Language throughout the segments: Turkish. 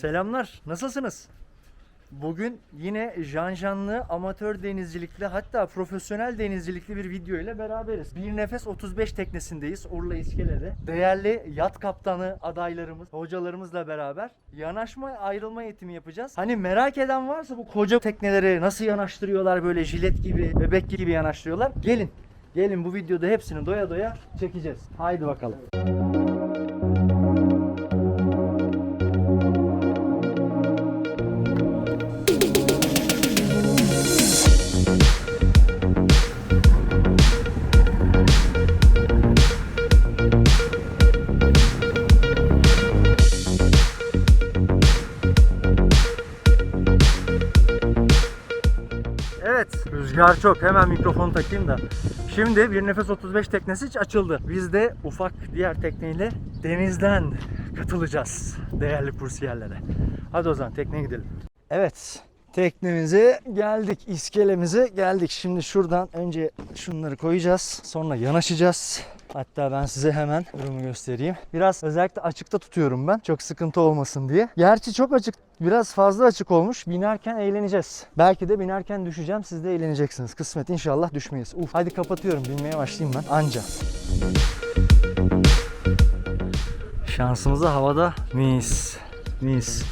Selamlar, nasılsınız? Bugün yine janjanlı, amatör denizcilikli hatta profesyonel denizcilikli bir video ile beraberiz. Bir Nefes 35 teknesindeyiz Urla İskele'de. Değerli yat kaptanı adaylarımız, hocalarımızla beraber yanaşma ayrılma eğitimi yapacağız. Hani merak eden varsa bu koca tekneleri nasıl yanaştırıyorlar böyle jilet gibi, bebek gibi yanaştırıyorlar. Gelin, gelin bu videoda hepsini doya doya çekeceğiz. Haydi bakalım. Evet, rüzgar çok. Hemen mikrofonu takayım da. Şimdi bir nefes 35 teknesi açıldı. Biz de ufak diğer tekneyle denizden katılacağız değerli kursiyerlere. Hadi o zaman tekneye gidelim. Evet, teknemize geldik, iskelemize geldik. Şimdi şuradan önce şunları koyacağız. Sonra yanaşacağız. Hatta ben size hemen durumu göstereyim. Biraz özellikle açıkta tutuyorum ben. Çok sıkıntı olmasın diye. Gerçi çok açık, biraz fazla açık olmuş. Binerken eğleneceğiz. Belki de binerken düşeceğim. Siz de eğleneceksiniz. Kısmet inşallah düşmeyiz. Uf, hadi kapatıyorum. Binmeye başlayayım ben. Anca. Şansımıza havada mis. Mis.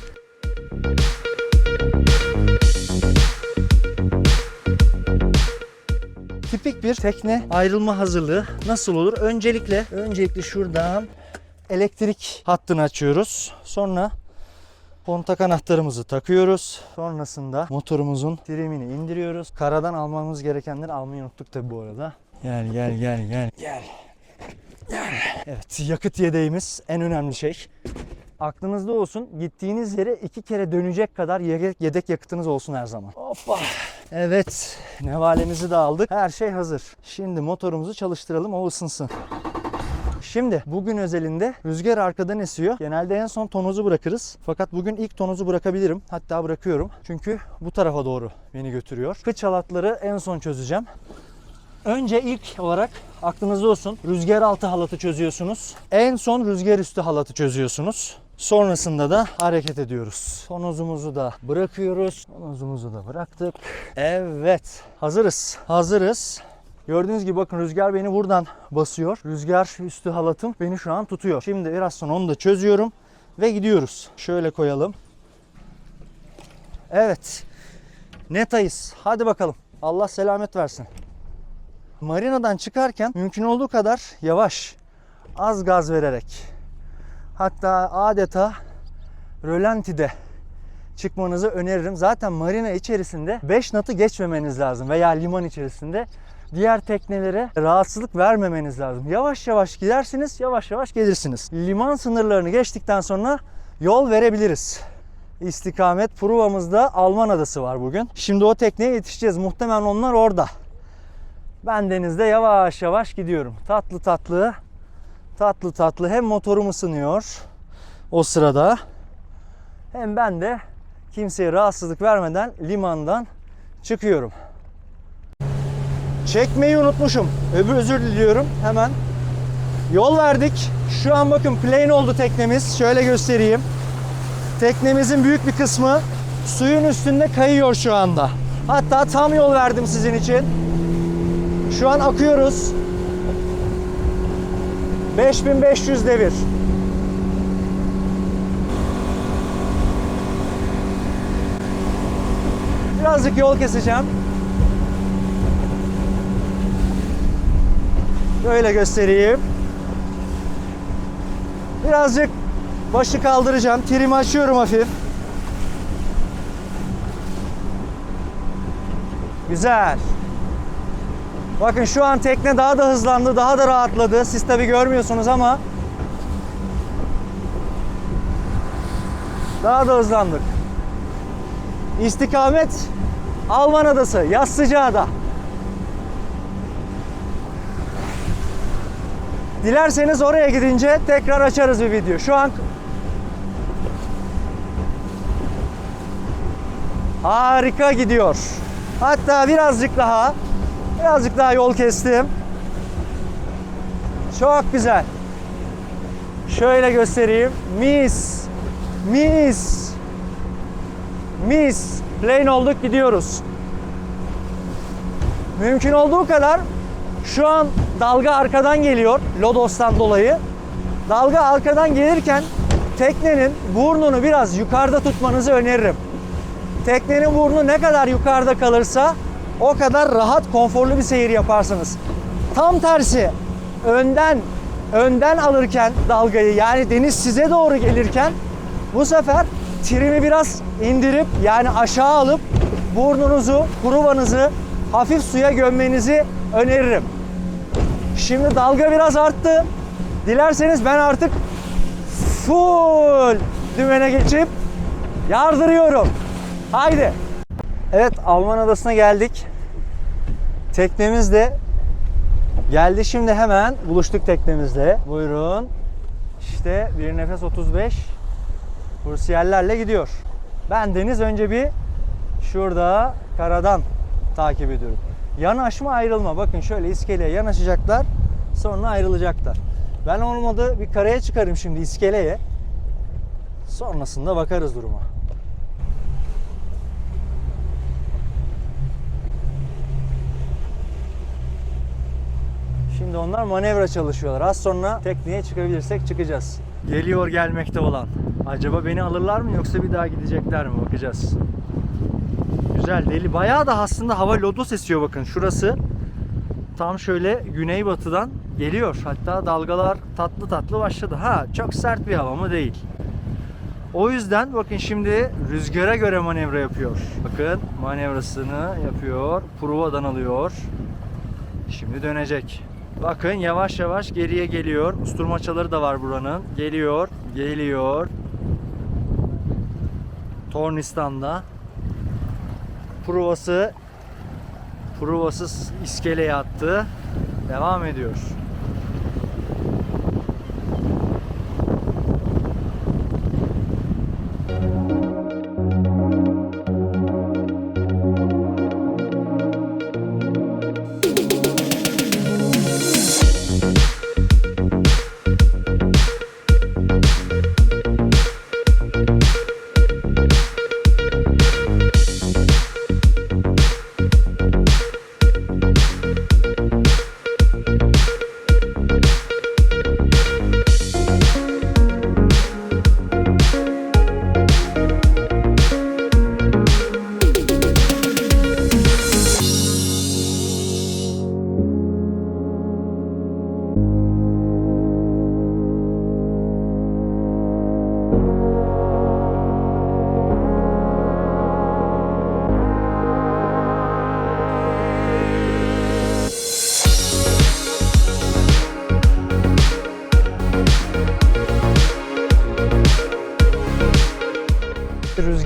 Tipik bir tekne ayrılma hazırlığı nasıl olur? Öncelikle öncelikle şuradan elektrik hattını açıyoruz. Sonra kontak anahtarımızı takıyoruz. Sonrasında motorumuzun trimini indiriyoruz. Karadan almamız gerekenleri almayı unuttuk tabi bu arada. Gel gel gel gel gel. Gel. Evet yakıt yedeğimiz en önemli şey. Aklınızda olsun gittiğiniz yere iki kere dönecek kadar yedek, yakıtınız olsun her zaman. Hoppa. Evet nevalemizi de aldık. Her şey hazır. Şimdi motorumuzu çalıştıralım o ısınsın. Şimdi bugün özelinde rüzgar arkadan esiyor. Genelde en son tonozu bırakırız. Fakat bugün ilk tonozu bırakabilirim. Hatta bırakıyorum. Çünkü bu tarafa doğru beni götürüyor. Kıç halatları en son çözeceğim. Önce ilk olarak aklınızda olsun rüzgar altı halatı çözüyorsunuz. En son rüzgar üstü halatı çözüyorsunuz. Sonrasında da hareket ediyoruz. Tonozumuzu da bırakıyoruz. Tonozumuzu da bıraktık. Evet. Hazırız. Hazırız. Gördüğünüz gibi bakın rüzgar beni buradan basıyor. Rüzgar üstü halatım beni şu an tutuyor. Şimdi biraz sonra onu da çözüyorum ve gidiyoruz. Şöyle koyalım. Evet. Netayız. Hadi bakalım. Allah selamet versin. Marinadan çıkarken mümkün olduğu kadar yavaş, az gaz vererek hatta adeta rölantide çıkmanızı öneririm. Zaten marina içerisinde 5 natı geçmemeniz lazım veya liman içerisinde diğer teknelere rahatsızlık vermemeniz lazım. Yavaş yavaş gidersiniz, yavaş yavaş gelirsiniz. Liman sınırlarını geçtikten sonra yol verebiliriz. İstikamet provamızda Alman adası var bugün. Şimdi o tekneye yetişeceğiz. Muhtemelen onlar orada. Ben denizde yavaş yavaş gidiyorum. Tatlı tatlı, tatlı tatlı hem motorum ısınıyor o sırada hem ben de kimseye rahatsızlık vermeden limandan çıkıyorum. Çekmeyi unutmuşum. Öbür özür diliyorum. Hemen yol verdik. Şu an bakın plane oldu teknemiz. Şöyle göstereyim. Teknemizin büyük bir kısmı suyun üstünde kayıyor şu anda. Hatta tam yol verdim sizin için. Şu an akıyoruz. 5500 devir. Birazcık yol keseceğim. Böyle göstereyim. Birazcık başı kaldıracağım. Trimi açıyorum hafif. Güzel. Bakın şu an tekne daha da hızlandı, daha da rahatladı. Siz tabi görmüyorsunuz ama daha da hızlandık. İstikamet Alman Adası, Yassıcaada. Dilerseniz oraya gidince tekrar açarız bir video. Şu an harika gidiyor. Hatta birazcık daha birazcık daha yol kestim. Çok güzel. Şöyle göstereyim. Mis. Mis. Mis. Plane olduk gidiyoruz. Mümkün olduğu kadar şu an dalga arkadan geliyor Lodos'tan dolayı. Dalga arkadan gelirken teknenin burnunu biraz yukarıda tutmanızı öneririm. Teknenin burnu ne kadar yukarıda kalırsa o kadar rahat, konforlu bir seyir yaparsınız. Tam tersi önden önden alırken dalgayı yani deniz size doğru gelirken bu sefer trimi biraz indirip yani aşağı alıp burnunuzu, kuruvanızı hafif suya gömmenizi öneririm. Şimdi dalga biraz arttı. Dilerseniz ben artık full dümene geçip yardırıyorum. Haydi. Evet Alman adasına geldik. Teknemiz de geldi şimdi hemen buluştuk teknemizle. Buyurun. İşte bir nefes 35 kursiyerlerle gidiyor. Ben deniz önce bir şurada karadan takip ediyorum. Yanaşma ayrılma. Bakın şöyle iskeleye yanaşacaklar. Sonra ayrılacaklar. Ben olmadı bir karaya çıkarım şimdi iskeleye. Sonrasında bakarız duruma. Şimdi onlar manevra çalışıyorlar. Az sonra tekneye çıkabilirsek çıkacağız. Geliyor gelmekte olan. Acaba beni alırlar mı yoksa bir daha gidecekler mi bakacağız. Güzel deli. Bayağı da aslında hava lodos esiyor bakın. Şurası tam şöyle güneybatıdan geliyor. Hatta dalgalar tatlı tatlı başladı. Ha çok sert bir hava mı değil. O yüzden bakın şimdi rüzgara göre manevra yapıyor. Bakın manevrasını yapıyor. Pruvadan alıyor. Şimdi dönecek. Bakın yavaş yavaş geriye geliyor. Usturmaçaları da var buranın. Geliyor, geliyor. Tornistan'da. Provası Provası iskeleye attı. Devam ediyor.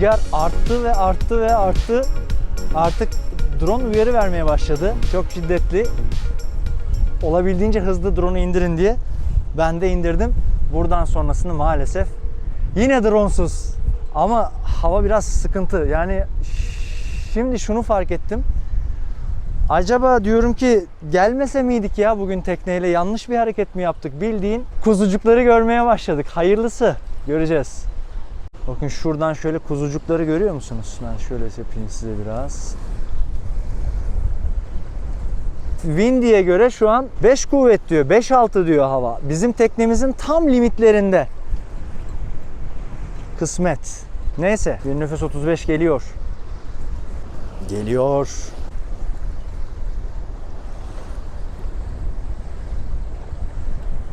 Rüzgar arttı ve arttı ve arttı. Artık drone uyarı vermeye başladı. Çok şiddetli. Olabildiğince hızlı drone'u indirin diye ben de indirdim. Buradan sonrasını maalesef yine drone'suz. Ama hava biraz sıkıntı. Yani şimdi şunu fark ettim. Acaba diyorum ki gelmese miydik ya bugün tekneyle yanlış bir hareket mi yaptık? Bildiğin kuzucukları görmeye başladık. Hayırlısı. Göreceğiz. Bakın şuradan şöyle kuzucukları görüyor musunuz? Ben şöyle yapayım size biraz. Windy'ye göre şu an 5 kuvvet diyor, 5-6 diyor hava. Bizim teknemizin tam limitlerinde. Kısmet. Neyse, bir nefes 35 geliyor. Geliyor.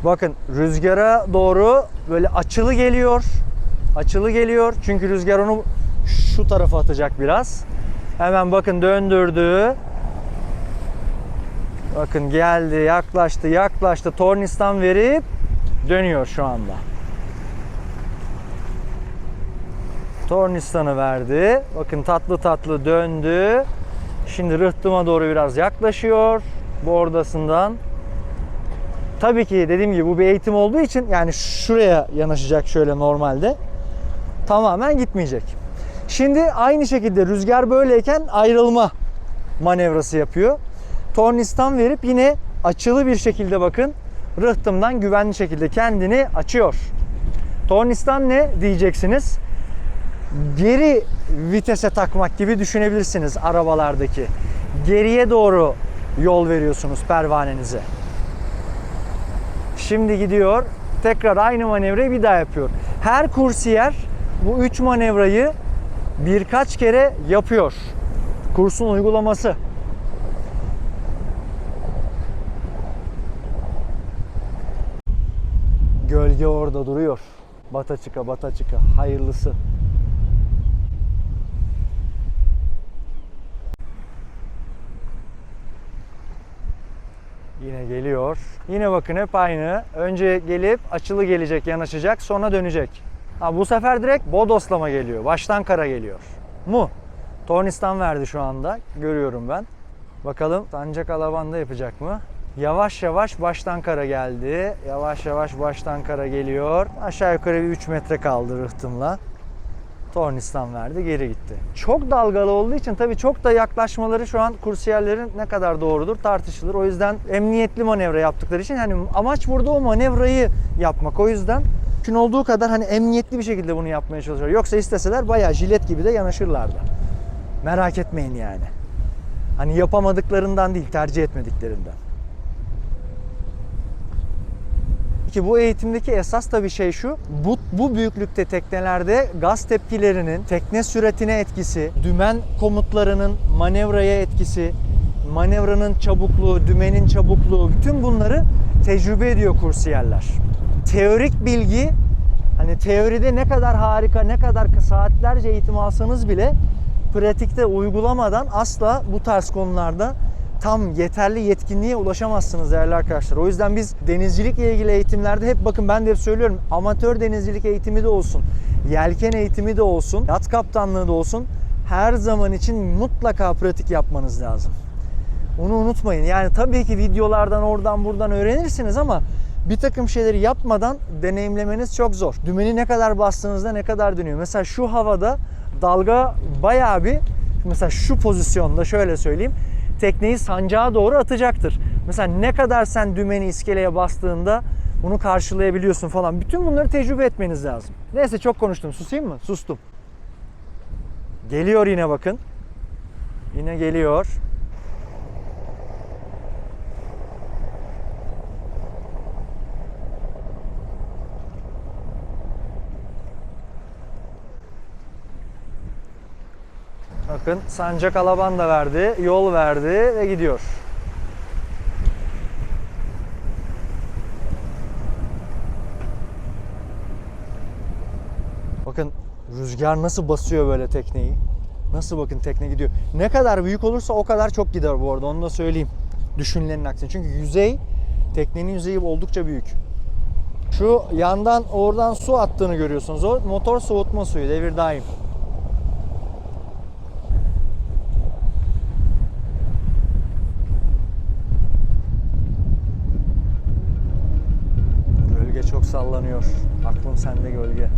Bakın rüzgara doğru böyle açılı geliyor. Açılı geliyor. Çünkü rüzgar onu şu tarafa atacak biraz. Hemen bakın döndürdü. Bakın geldi, yaklaştı, yaklaştı. Tornistan verip dönüyor şu anda. Tornistan'ı verdi. Bakın tatlı tatlı döndü. Şimdi rıhtıma doğru biraz yaklaşıyor. Bordasından. Tabii ki dediğim gibi bu bir eğitim olduğu için yani şuraya yanaşacak şöyle normalde. Tamamen gitmeyecek. Şimdi aynı şekilde rüzgar böyleyken ayrılma manevrası yapıyor. Tornistan verip yine açılı bir şekilde bakın rıhtımdan güvenli şekilde kendini açıyor. Tornistan ne diyeceksiniz? geri vitese takmak gibi düşünebilirsiniz arabalardaki. Geriye doğru yol veriyorsunuz pervanenize. Şimdi gidiyor. Tekrar aynı manevrayı bir daha yapıyor. Her kursiyer bu üç manevrayı birkaç kere yapıyor. Kursun uygulaması. Gölge orada duruyor. Bata çıka bata çıka. Hayırlısı. Yine geliyor. Yine bakın hep aynı. Önce gelip açılı gelecek, yanaşacak, sonra dönecek. Ha, bu sefer direkt bodoslama geliyor. Baştan kara geliyor. Mu? Tornistan verdi şu anda. Görüyorum ben. Bakalım sancak alabanda yapacak mı? Yavaş yavaş baştan kara geldi. Yavaş yavaş baştan kara geliyor. Aşağı yukarı bir 3 metre kaldı rıhtımla. Tornistan verdi geri gitti. Çok dalgalı olduğu için tabii çok da yaklaşmaları şu an kursiyerlerin ne kadar doğrudur tartışılır. O yüzden emniyetli manevra yaptıkları için hani amaç burada o manevrayı yapmak. O yüzden mümkün olduğu kadar hani emniyetli bir şekilde bunu yapmaya çalışıyor. Yoksa isteseler bayağı jilet gibi de yanaşırlardı. Merak etmeyin yani. Hani yapamadıklarından değil, tercih etmediklerinden. Ki bu eğitimdeki esas tabii şey şu. Bu, bu büyüklükte teknelerde gaz tepkilerinin tekne süratine etkisi, dümen komutlarının manevraya etkisi, manevranın çabukluğu, dümenin çabukluğu bütün bunları tecrübe ediyor kursiyerler. Teorik bilgi hani teoride ne kadar harika, ne kadar saatlerce eğitim alsanız bile pratikte uygulamadan asla bu tarz konularda tam yeterli yetkinliğe ulaşamazsınız değerli arkadaşlar. O yüzden biz denizcilikle ilgili eğitimlerde hep bakın ben de hep söylüyorum amatör denizcilik eğitimi de olsun, yelken eğitimi de olsun, yat kaptanlığı da olsun her zaman için mutlaka pratik yapmanız lazım. Onu unutmayın. Yani tabii ki videolardan oradan buradan öğrenirsiniz ama bir takım şeyleri yapmadan deneyimlemeniz çok zor. Dümeni ne kadar bastığınızda ne kadar dönüyor. Mesela şu havada dalga bayağı bir mesela şu pozisyonda şöyle söyleyeyim tekneyi sancağa doğru atacaktır. Mesela ne kadar sen dümeni iskeleye bastığında bunu karşılayabiliyorsun falan. Bütün bunları tecrübe etmeniz lazım. Neyse çok konuştum. Susayım mı? Sustum. Geliyor yine bakın. Yine geliyor. Bakın sancak alaban da verdi, yol verdi ve gidiyor. Bakın rüzgar nasıl basıyor böyle tekneyi. Nasıl bakın tekne gidiyor. Ne kadar büyük olursa o kadar çok gider bu arada onu da söyleyeyim. Düşünülenin aksine. Çünkü yüzey, teknenin yüzeyi oldukça büyük. Şu yandan oradan su attığını görüyorsunuz. O motor soğutma suyu devir daim. Gölge çok sallanıyor. Aklım sende gölge.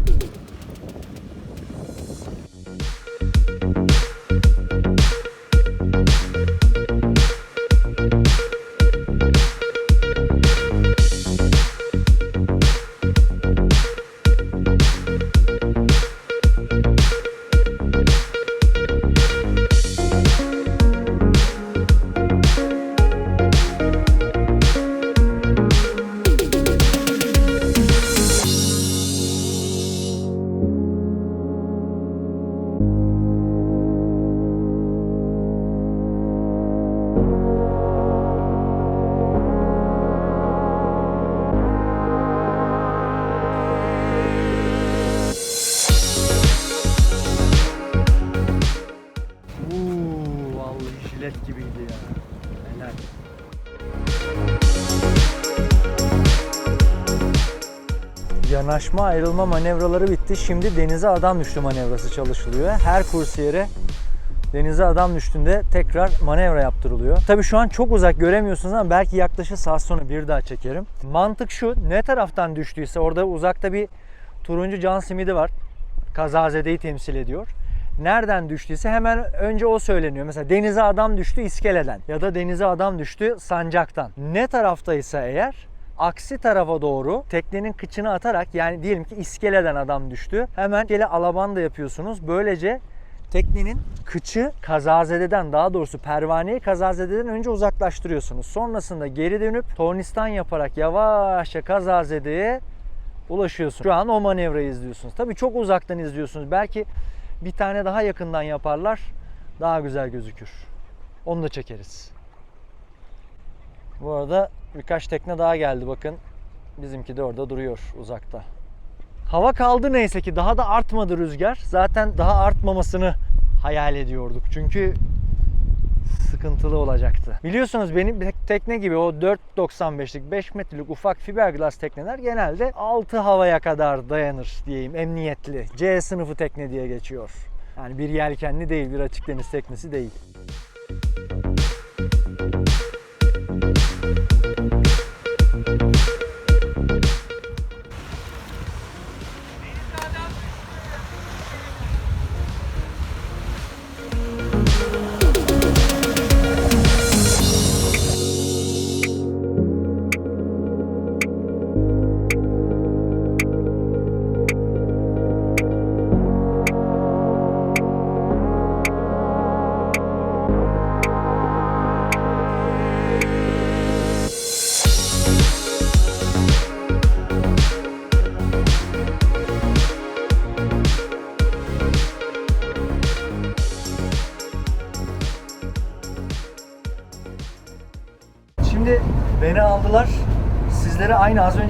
Yanaşma ayrılma manevraları bitti. Şimdi denize adam düştü manevrası çalışılıyor. Her kursiyere denize adam düştüğünde tekrar manevra yaptırılıyor. Tabii şu an çok uzak göremiyorsunuz ama belki yaklaşık saat sonra bir daha çekerim. Mantık şu ne taraftan düştüyse orada uzakta bir turuncu can simidi var. Kazazedeyi temsil ediyor. Nereden düştüyse hemen önce o söyleniyor. Mesela denize adam düştü iskeleden ya da denize adam düştü sancaktan. Ne taraftaysa eğer aksi tarafa doğru teknenin kıçını atarak yani diyelim ki iskeleden adam düştü. Hemen iskele alabanda yapıyorsunuz. Böylece teknenin kıçı kazazededen daha doğrusu pervaneyi kazazededen önce uzaklaştırıyorsunuz. Sonrasında geri dönüp tornistan yaparak yavaşça kazazedeye ulaşıyorsunuz. Şu an o manevrayı izliyorsunuz. Tabii çok uzaktan izliyorsunuz. Belki bir tane daha yakından yaparlar. Daha güzel gözükür. Onu da çekeriz. Bu arada birkaç tekne daha geldi bakın. Bizimki de orada duruyor uzakta. Hava kaldı neyse ki daha da artmadı rüzgar. Zaten daha artmamasını hayal ediyorduk. Çünkü sıkıntılı olacaktı. Biliyorsunuz benim tek- tekne gibi o 4.95'lik 5 metrelik ufak fiberglass tekneler genelde 6 havaya kadar dayanır diyeyim emniyetli. C sınıfı tekne diye geçiyor. Yani bir yelkenli değil, bir açık deniz teknesi değil.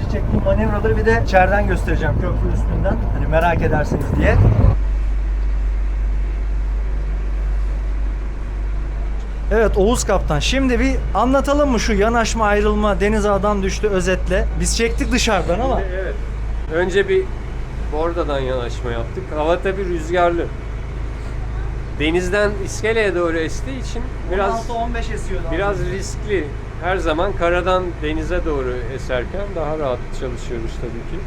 Önce çektiğim manevraları bir de içeriden göstereceğim köprü üstünden. Hani merak edersiniz diye. Evet Oğuz Kaptan şimdi bir anlatalım mı şu yanaşma ayrılma denize adam düştü özetle. Biz çektik dışarıdan ama Evet. Önce bir bordadan yanaşma yaptık. Hava tabi rüzgarlı. Denizden iskeleye doğru estiği için biraz 16-15 esiyordu. biraz riskli. Her zaman karadan denize doğru eserken daha rahat çalışıyoruz tabii ki.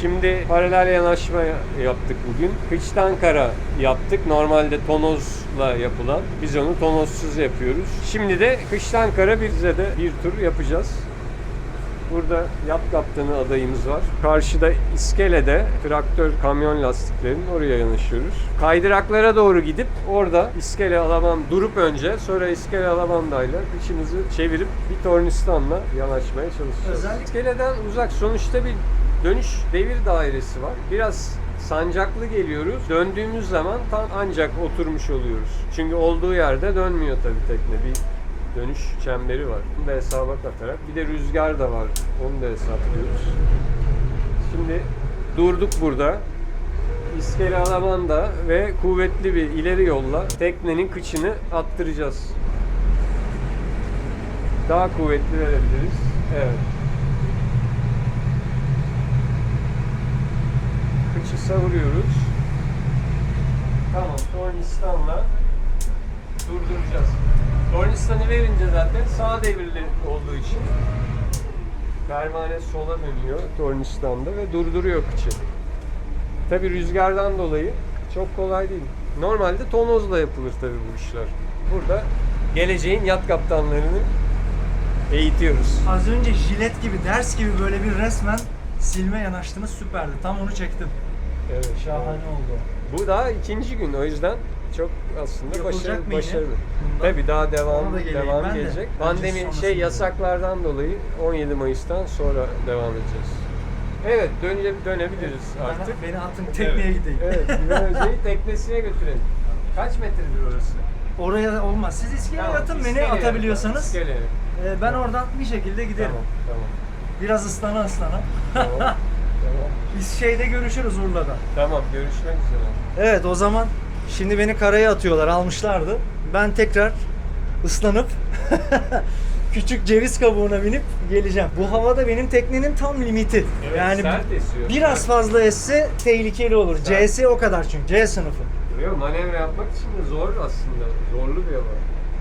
Şimdi paralel yanaşma yaptık bugün. Kıçtan kara yaptık. Normalde tonozla yapılan. Biz onu tonozsuz yapıyoruz. Şimdi de kıştan kara bize de bir tur yapacağız. Burada yat kaptanı adayımız var. Karşıda iskelede traktör kamyon lastiklerinin oraya yanaşıyoruz. Kaydıraklara doğru gidip orada iskele alaman durup önce sonra iskele alamandayla kıçımızı çevirip bir tornistanla yanaşmaya çalışacağız. Özellikle- İskeleden uzak sonuçta bir dönüş devir dairesi var. Biraz sancaklı geliyoruz. Döndüğümüz zaman tam ancak oturmuş oluyoruz. Çünkü olduğu yerde dönmüyor tabii tekne. Bir dönüş çemberi var. Bunu da hesaba katarak. Bir de rüzgar da var. Onu da hesaplıyoruz. Şimdi durduk burada. İskele alamanda ve kuvvetli bir ileri yolla teknenin kıçını attıracağız. Daha kuvvetli verebiliriz. Evet. Kıçı savuruyoruz. Tamam, tornistanla durduracağız. Tornistanı verince zaten sağ devirli olduğu için pervane sola dönüyor tornistanda ve durduruyor kıçı. Tabi rüzgardan dolayı çok kolay değil. Normalde tonozla yapılır tabi bu işler. Burada geleceğin yat kaptanlarını eğitiyoruz. Az önce jilet gibi ders gibi böyle bir resmen silme yanaştınız süperdi. Tam onu çektim. Evet. Şahane oldu. Bu daha ikinci gün o yüzden çok aslında Yapılacak başarılı. mı yine? başarılı. Bundan? Tabii daha devam Ona da geleyim devam ben de. gelecek. Öncesi Pandemi sonrası şey yasaklardan dolayı 17 Mayıs'tan sonra devam edeceğiz. Evet döne, dönebiliriz artık. Beni atın tekneye evet. gideyim. Evet, Güven Hoca'yı teknesine götürelim. Kaç metredir orası? Oraya olmaz. Siz iskeleye atın beni iskeleye, atabiliyorsanız. iskeleye. Ee, ben oradan bir şekilde giderim. Tamam, tamam. Biraz ıslana ıslana. Tamam, tamam. Biz şeyde görüşürüz Urla'da. Tamam, görüşmek üzere. Evet o zaman şimdi beni karaya atıyorlar almışlardı. Ben tekrar ıslanıp küçük ceviz kabuğuna binip geleceğim. Bu havada benim teknenin tam limiti. Evet, yani sert esiyor. biraz fazla esse tehlikeli olur. Sert. C'si o kadar çünkü C sınıfı. Yok, manevra yapmak için de zor aslında. Zorlu bir hava.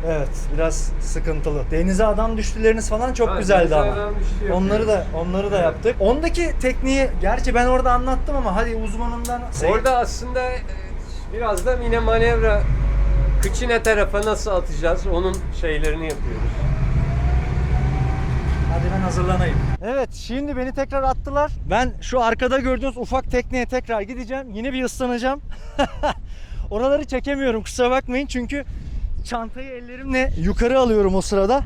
Evet biraz sıkıntılı. Denize adam düştüleriniz falan çok Ha, güzeldi ama. düştü Onları da onları da Evet. yaptık. Ondaki tekniği gerçi ben orada anlattım ama hadi uzmanından Orada aslında e, biraz da yine manevra kıçı ne tarafa nasıl atacağız onun şeylerini yapıyoruz. Hadi ben hazırlanayım. Evet şimdi beni tekrar attılar. Ben şu arkada gördüğünüz ufak tekneye tekrar gideceğim. Yine bir ıslanacağım. Oraları çekemiyorum kusura bakmayın çünkü çantayı ellerimle yukarı alıyorum o sırada.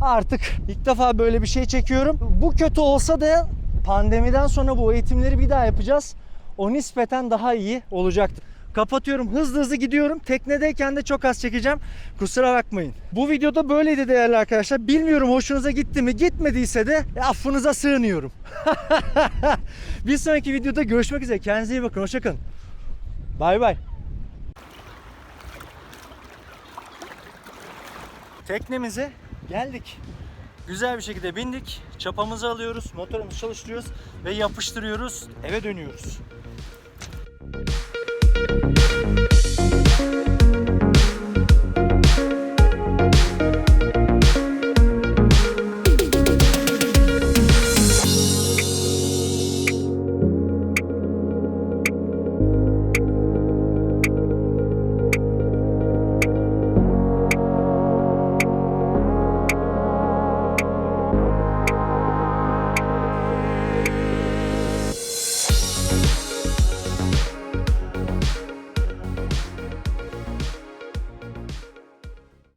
Artık ilk defa böyle bir şey çekiyorum. Bu kötü olsa da pandemiden sonra bu eğitimleri bir daha yapacağız. O nispeten daha iyi olacaktır. Kapatıyorum. Hızlı hızlı gidiyorum. Teknedeyken de çok az çekeceğim. Kusura bakmayın. Bu videoda böyleydi değerli arkadaşlar. Bilmiyorum hoşunuza gitti mi? Gitmediyse de affınıza sığınıyorum. bir sonraki videoda görüşmek üzere. Kendinize iyi bakın. Hoşçakalın. Bay bay. Teknemize geldik. Güzel bir şekilde bindik. Çapamızı alıyoruz. Motorumuzu çalıştırıyoruz ve yapıştırıyoruz. Eve dönüyoruz.